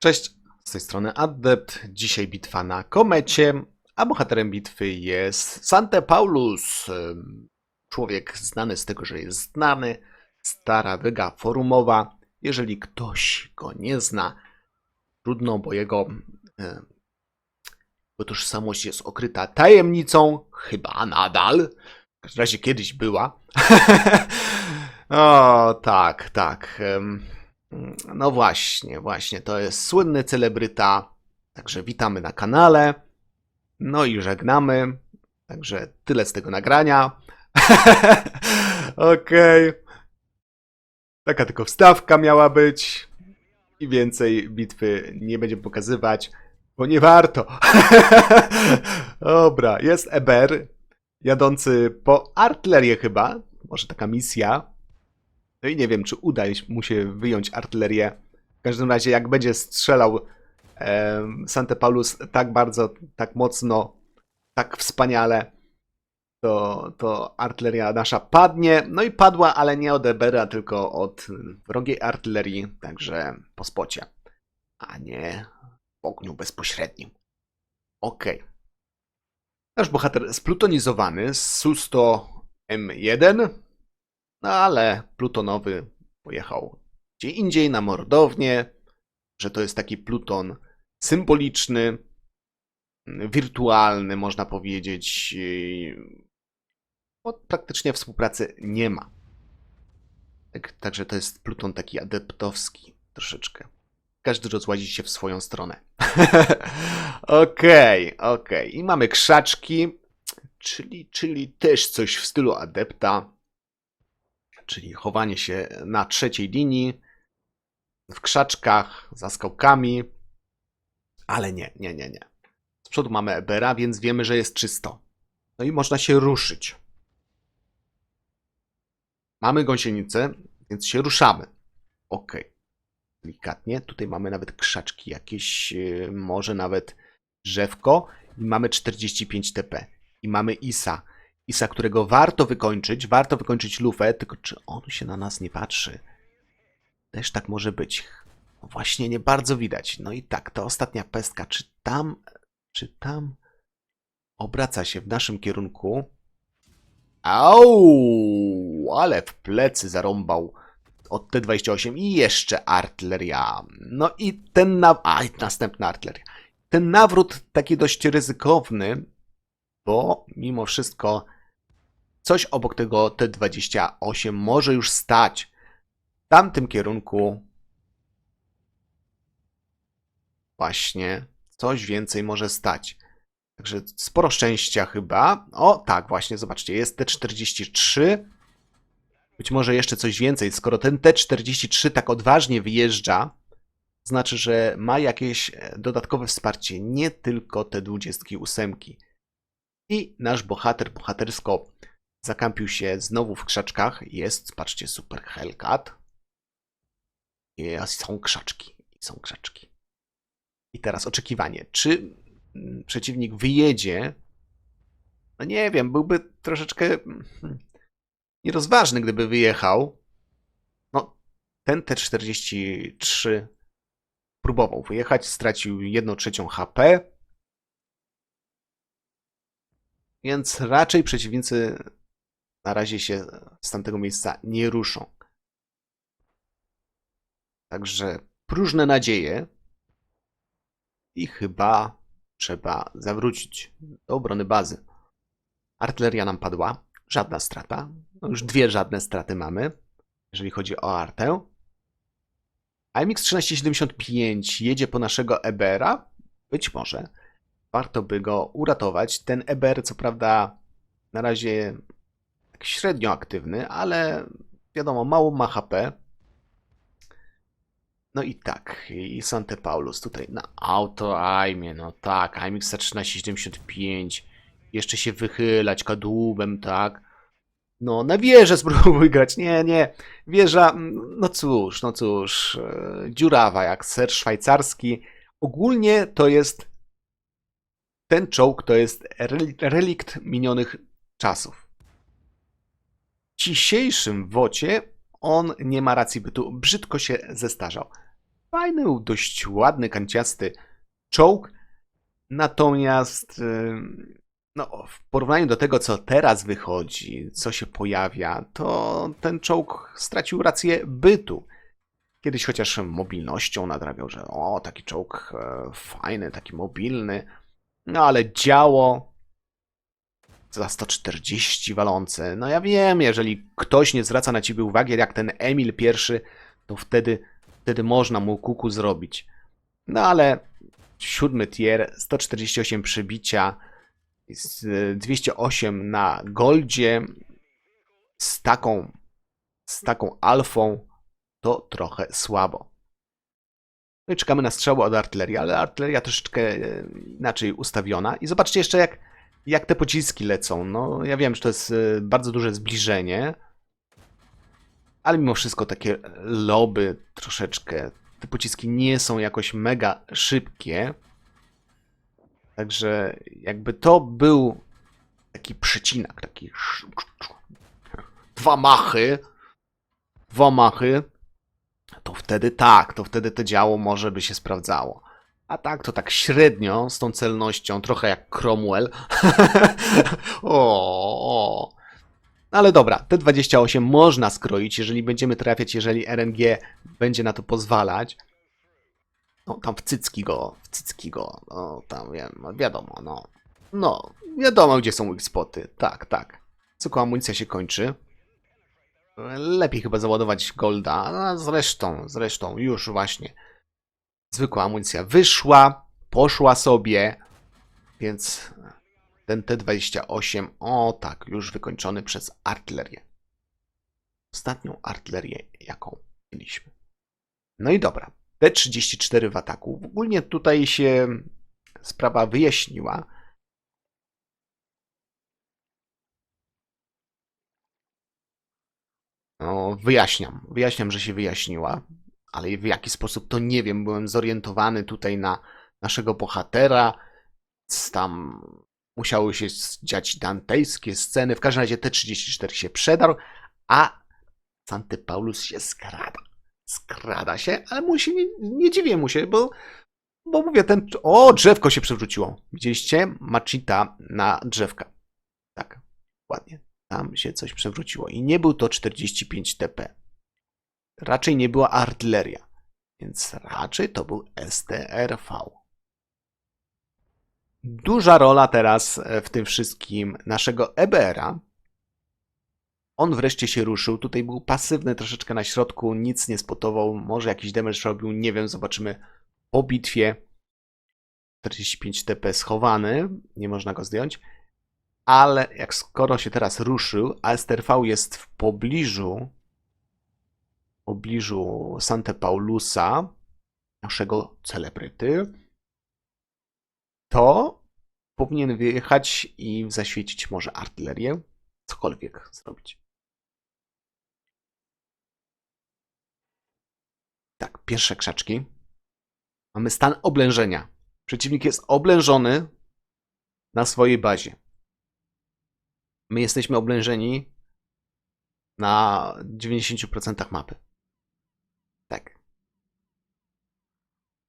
Cześć, z tej strony Adept. Dzisiaj bitwa na komecie, a bohaterem bitwy jest Sante Paulus. Człowiek znany z tego, że jest znany, stara wyga forumowa. Jeżeli ktoś go nie zna, trudno, bo jego bo tożsamość jest okryta tajemnicą, chyba nadal. W każdym razie kiedyś była. o, tak, tak. No właśnie, właśnie, to jest słynny celebryta. Także witamy na kanale. No i żegnamy. Także tyle z tego nagrania. Okej. Taka tylko wstawka miała być. I więcej bitwy nie będziemy pokazywać, bo nie warto. Dobra, jest Eber, jadący po artylerię chyba. Może taka misja. No i nie wiem, czy uda mu się wyjąć artylerię. W każdym razie, jak będzie strzelał em, Sante Paulus tak bardzo, tak mocno, tak wspaniale, to, to artyleria nasza padnie. No i padła, ale nie od Ebera, tylko od wrogiej artylerii, także po spocie, a nie w ogniu bezpośrednim. Okej. Nasz bohater splutonizowany z Susto M1, no ale plutonowy pojechał gdzie indziej na mordownię, że to jest taki pluton symboliczny, wirtualny, można powiedzieć. Bo praktycznie współpracy nie ma. Tak, także to jest pluton taki adeptowski troszeczkę. Każdy rozłazi się w swoją stronę. Okej, okej. I mamy krzaczki, czyli, czyli też coś w stylu adepta czyli chowanie się na trzeciej linii, w krzaczkach, za skałkami, ale nie, nie, nie, nie. Z przodu mamy Ebera, więc wiemy, że jest czysto. No i można się ruszyć. Mamy gąsienicę, więc się ruszamy. Ok. Delikatnie. Tutaj mamy nawet krzaczki jakieś, yy, może nawet drzewko. I mamy 45 TP. I mamy Isa. Isa, którego warto wykończyć, warto wykończyć lufę, tylko czy on się na nas nie patrzy? Też tak może być. Właśnie, nie bardzo widać. No i tak, ta ostatnia pestka, czy tam, czy tam obraca się w naszym kierunku? Au, ale w plecy zarąbał od T28 i jeszcze artyleria. No i ten na... A, następna artyleria. Ten nawrót taki dość ryzykowny, bo mimo wszystko coś obok tego T28 może już stać. W tamtym kierunku właśnie coś więcej może stać. Także sporo szczęścia chyba. O, tak, właśnie, zobaczcie, jest T43. Być może jeszcze coś więcej. Skoro ten T43 tak odważnie wyjeżdża, znaczy, że ma jakieś e, dodatkowe wsparcie, nie tylko te 28. I nasz bohater bohatersko zakampił się znowu w krzaczkach. Jest, patrzcie, super Hellcat. I są krzaczki. Są krzaczki. I teraz oczekiwanie. Czy mm, przeciwnik wyjedzie? No nie wiem, byłby troszeczkę mm, nierozważny, gdyby wyjechał. No, ten T43 próbował wyjechać, stracił 1 trzecią HP. Więc raczej przeciwnicy na razie się z tamtego miejsca nie ruszą. Także próżne nadzieje i chyba trzeba zawrócić do obrony bazy. Artyleria nam padła, żadna strata. No już dwie żadne straty mamy, jeżeli chodzi o artę. AMX 1375 jedzie po naszego Ebera. Być może warto by go uratować. Ten Eber, co prawda, na razie tak średnio aktywny, ale wiadomo, mało ma HP. No i tak, i Sante Paulus tutaj na auto-aimie, no tak, AMX 1375, jeszcze się wychylać kadłubem, tak. No, na wieżę spróbuj grać, nie, nie, wieża, mm, no cóż, no cóż, e, dziurawa jak ser szwajcarski. Ogólnie to jest, ten czołg to jest rel- relikt minionych czasów. Dzisiejszym wocie on nie ma racji bytu, brzydko się zestarzał. Fajny, dość ładny, kanciasty czołg. Natomiast ym, no, w porównaniu do tego, co teraz wychodzi, co się pojawia, to ten czołg stracił rację bytu. Kiedyś chociaż mobilnością nadrabiał, że o, taki czołg e, fajny, taki mobilny. No ale działo za 140 walące. No ja wiem, jeżeli ktoś nie zwraca na ciebie uwagi, jak ten Emil pierwszy, to wtedy, wtedy można mu kuku zrobić. No ale siódmy tier, 148 przybicia, z- 208 na goldzie, z taką, z taką alfą, to trochę słabo. No i czekamy na strzały od artylerii, ale artyleria troszeczkę e, inaczej ustawiona. I zobaczcie jeszcze, jak, jak te pociski lecą. No, ja wiem, że to jest e, bardzo duże zbliżenie, ale mimo wszystko takie loby troszeczkę. Te pociski nie są jakoś mega szybkie. Także jakby to był taki przecinak, taki dwa machy, dwa machy, to wtedy tak, to wtedy to działo może by się sprawdzało. A tak to tak średnio z tą celnością, trochę jak Cromwell. o. Ale dobra, te 28 można skroić, jeżeli będziemy trafiać, jeżeli RNG będzie na to pozwalać. No, tam w cycki go, w cycki go, no, tam wiem, no, wiadomo, no. No, wiadomo, gdzie są weak spoty, tak, tak. Tylko amunicja się kończy. Lepiej chyba załadować golda, a zresztą, zresztą, już właśnie. Zwykła amunicja wyszła, poszła sobie, więc ten T-28, o tak, już wykończony przez artylerię. Ostatnią artylerię, jaką mieliśmy. No i dobra, T-34 w ataku. Ogólnie tutaj się sprawa wyjaśniła. No, wyjaśniam. Wyjaśniam, że się wyjaśniła, ale w jaki sposób to nie wiem. Byłem zorientowany tutaj na naszego bohatera. Tam musiały się dziać dantejskie sceny. W każdym razie T-34 się przedarł, a Santy Paulus się skrada. Skrada się, ale mu się nie, nie dziwię mu się, bo, bo mówię, ten. O, drzewko się przewróciło. Widzieliście? Machita na drzewka. Tak, ładnie tam się coś przewróciło. I nie był to 45 TP. Raczej nie była artyleria. Więc raczej to był STRV. Duża rola teraz e, w tym wszystkim naszego EBR-a. On wreszcie się ruszył. Tutaj był pasywny troszeczkę na środku, nic nie spotował. Może jakiś damage robił, nie wiem, zobaczymy po bitwie. 45 TP schowany, nie można go zdjąć ale jak skoro się teraz ruszył, a STRV jest w pobliżu pobliżu Sante Paulusa, naszego celebryty, to powinien wyjechać i zaświecić może artylerię, cokolwiek zrobić. Tak, pierwsze krzaczki. Mamy stan oblężenia. Przeciwnik jest oblężony na swojej bazie. My jesteśmy oblężeni na 90% mapy. Tak.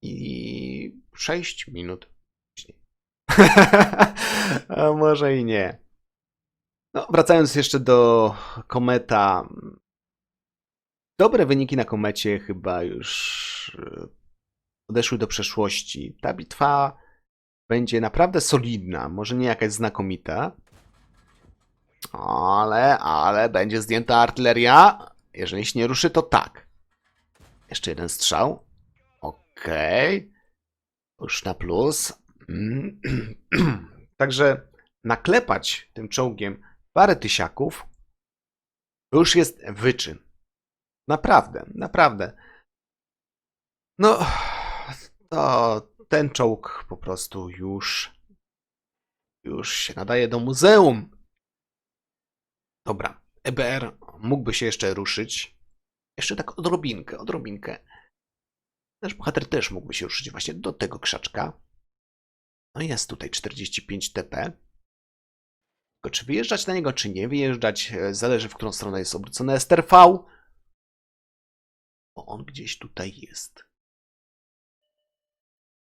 I 6 minut później. A może i nie. No, wracając jeszcze do kometa. Dobre wyniki na komecie chyba już e, odeszły do przeszłości. Ta bitwa będzie naprawdę solidna, może nie jakaś znakomita, ale, ale będzie zdjęta artyleria. Jeżeli się nie ruszy, to tak. Jeszcze jeden strzał. Okej. Już na plus. Mm. Także naklepać tym czołgiem parę tysiaków to już jest wyczyn. Naprawdę, naprawdę. No, to ten czołg po prostu już już się nadaje do muzeum. Dobra, EBR mógłby się jeszcze ruszyć. Jeszcze tak odrobinkę, odrobinkę. Nasz bohater też mógłby się ruszyć właśnie do tego krzaczka. No jest tutaj 45 TP. Tylko czy wyjeżdżać na niego, czy nie wyjeżdżać, e, zależy w którą stronę jest obrócony STRV. Bo on gdzieś tutaj jest.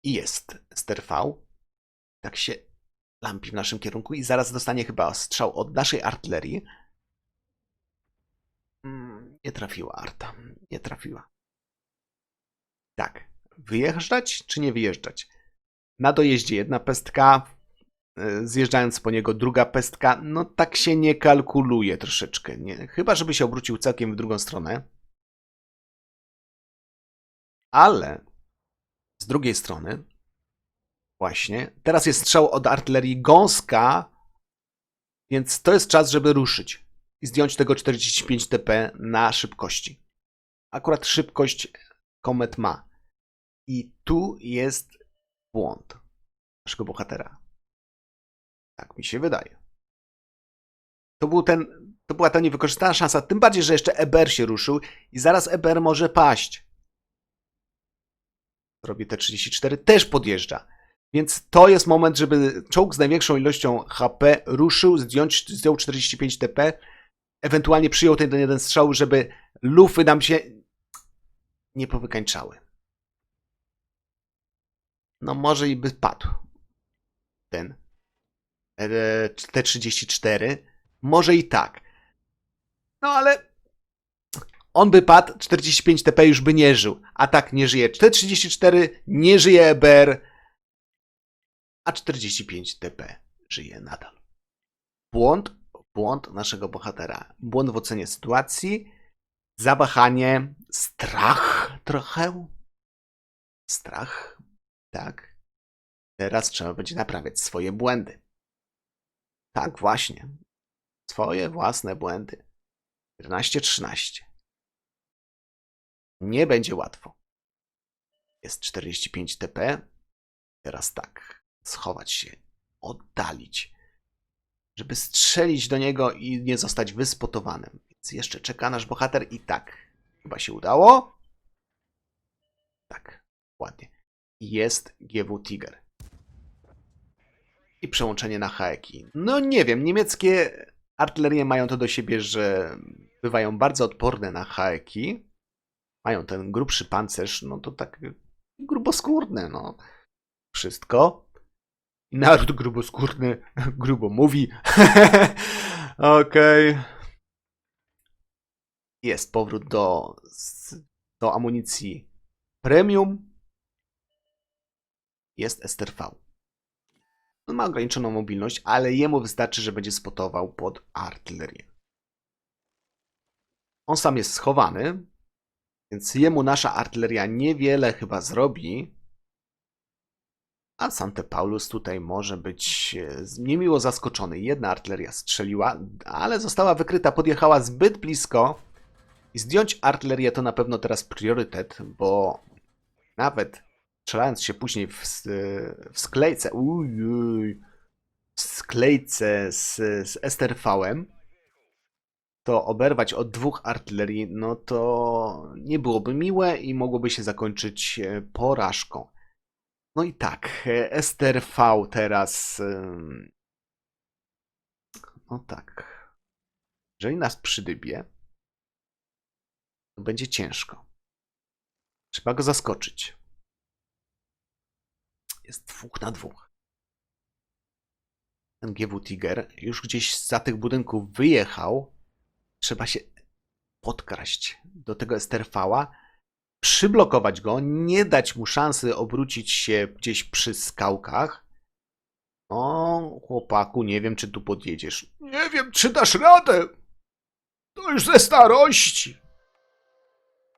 I jest ster V. Tak się lampi w naszym kierunku i zaraz dostanie chyba strzał od naszej artylerii. Mm, Nie trafiła Arta. Nie trafiła. Tak. Wyjeżdżać czy nie wyjeżdżać? Na dojeździe jedna pestka, y, zjeżdżając po niego druga pestka, no tak się nie kalkuluje troszeczkę. Nie? Chyba, żeby się obrócił całkiem w drugą stronę. Ale z drugiej strony, właśnie, teraz jest strzał od artylerii gąska, więc to jest czas, żeby ruszyć i zdjąć tego 45 TP na szybkości. Akurat szybkość Komet ma. I tu jest błąd naszego bohatera. Tak mi się wydaje. To, był ten, to była ta niewykorzystana szansa, tym bardziej, że jeszcze Eber się ruszył i zaraz Eber może paść. Robi te 34, też podjeżdża. Więc to jest moment, żeby czołg z największą ilością HP ruszył, zdjąć, zdjął 45 TP, ewentualnie przyjął ten jeden strzał, żeby lufy nam się nie powykańczały. No może i by padł ten e, T34. Może i tak. No ale on by padł, 45 TP już by nie żył. A tak nie żyje. T34 nie żyje EBR, a 45 TP żyje nadal. Błąd, błąd naszego bohatera. Błąd w ocenie sytuacji, zawahanie, strach trochę. Strach, tak. Teraz trzeba będzie naprawiać swoje błędy. Tak właśnie. Swoje własne błędy. 14-13. Nie będzie łatwo. Jest 45 TP. Teraz tak. Schować się. Oddalić. Żeby strzelić do niego i nie zostać wyspotowanym. Więc jeszcze czeka nasz bohater i tak. Chyba się udało. Tak. Ładnie. Jest GW Tiger. I przełączenie na haeki. No nie wiem, niemieckie artylerie mają to do siebie, że bywają bardzo odporne na haeki. Mają ten grubszy pancerz, no to tak gruboskórny, no. Wszystko. I naród gruboskórny grubo mówi. Okej. Jest powrót do, do amunicji premium. Jest STRV. On ma ograniczoną mobilność, ale jemu wystarczy, że będzie spotował pod artylerię. On sam jest schowany, więc jemu nasza artyleria niewiele chyba zrobi. A Sante Paulus tutaj może być e, niemiło zaskoczony. Jedna artyleria strzeliła, ale została wykryta, podjechała zbyt blisko. I zdjąć artylerię to na pewno teraz priorytet, bo nawet strzelając się później w, s- w sklejce, w sklejce z, z STRV-em, to oberwać od dwóch artylerii, no to nie byłoby miłe i mogłoby się zakończyć e, porażką. No i tak, e, STRV teraz. No tak. Jeżeli nas przydybie, to będzie ciężko. Trzeba go zaskoczyć. Jest dwóch na dwóch. Ten GW Tiger już gdzieś za tych budynków wyjechał. Trzeba się podkraść do tego STRV-a, przyblokować go, nie dać mu szansy obrócić się gdzieś przy skałkach. O, chłopaku, nie wiem, czy tu podjedziesz. Nie wiem, czy dasz radę. To już ze starości.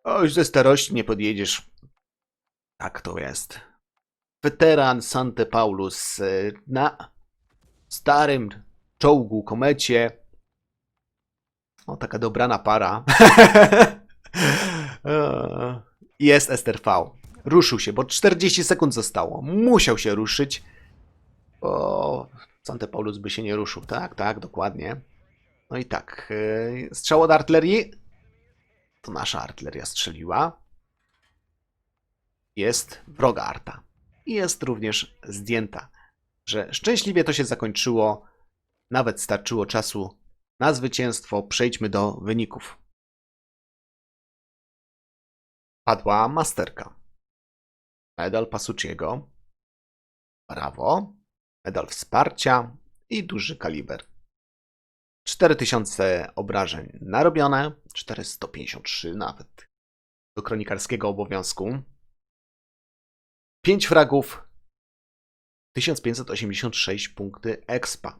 O, już ze starości nie podjedziesz. Tak to jest. Weteran Sante Paulus y, na starym czołgu, komecie. O, taka dobrana para. E, Jest STRV. Ruszył się, bo 40 sekund zostało. Musiał się ruszyć. Bo Sante Paulus by się nie ruszył. Tak, tak, dokładnie. No i tak. y, Strzał od artylerii. To nasza artyleria strzeliła. Jest wroga arta. Jest również zdjęta. Że szczęśliwie to się zakończyło. Nawet starczyło czasu na zwycięstwo. Przejdźmy do wyników. Padła masterka. medal Pasucciego, brawo, medal wsparcia i duży kaliber. 4000 obrażeń narobione, 453 nawet do kronikarskiego obowiązku. 5 fragów, 1586 punkty expa.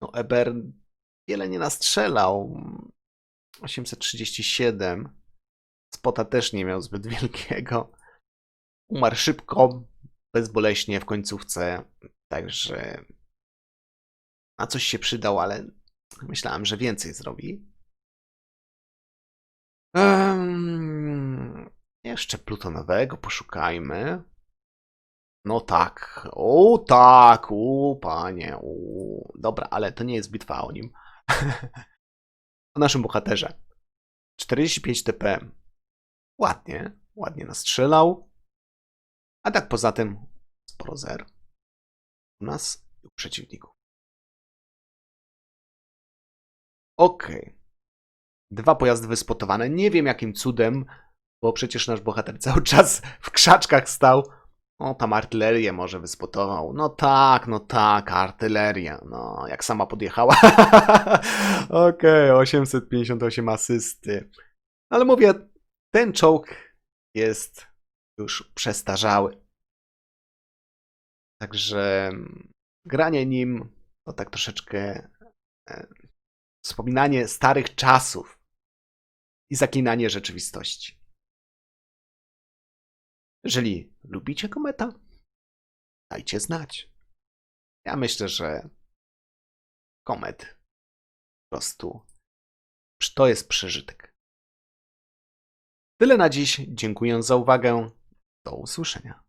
No Eber wiele nie nastrzelał. 837. Spota też nie miał zbyt wielkiego. Umarł szybko, bezboleśnie w końcówce. Także na coś się przydał, ale myślałem, że więcej zrobi. Em, jeszcze plutonowego poszukajmy. No tak. O tak, u panie. U. Dobra, ale to nie jest bitwa o nim. o naszym bohaterze. 45 TP. Ładnie, ładnie nastrzelał. A tak poza tym sporo zer. U nas i u przeciwników. Okej. Dwa pojazdy wyspotowane. Nie wiem jakim cudem, bo przecież nasz bohater cały czas w krzaczkach stał. O, tam artylerię może wyspotował. No tak, no tak, artyleria. No, jak sama podjechała. Okej, 858 asysty. Ale mówię, ten czołg jest już przestarzały. Także granie nim to tak troszeczkę e, wspominanie starych czasów i zaklinanie rzeczywistości. Jeżeli lubicie kometa, dajcie znać. Ja myślę, że komet po prostu to jest przeżytek. Tyle na dziś. Dziękuję za uwagę. Do usłyszenia.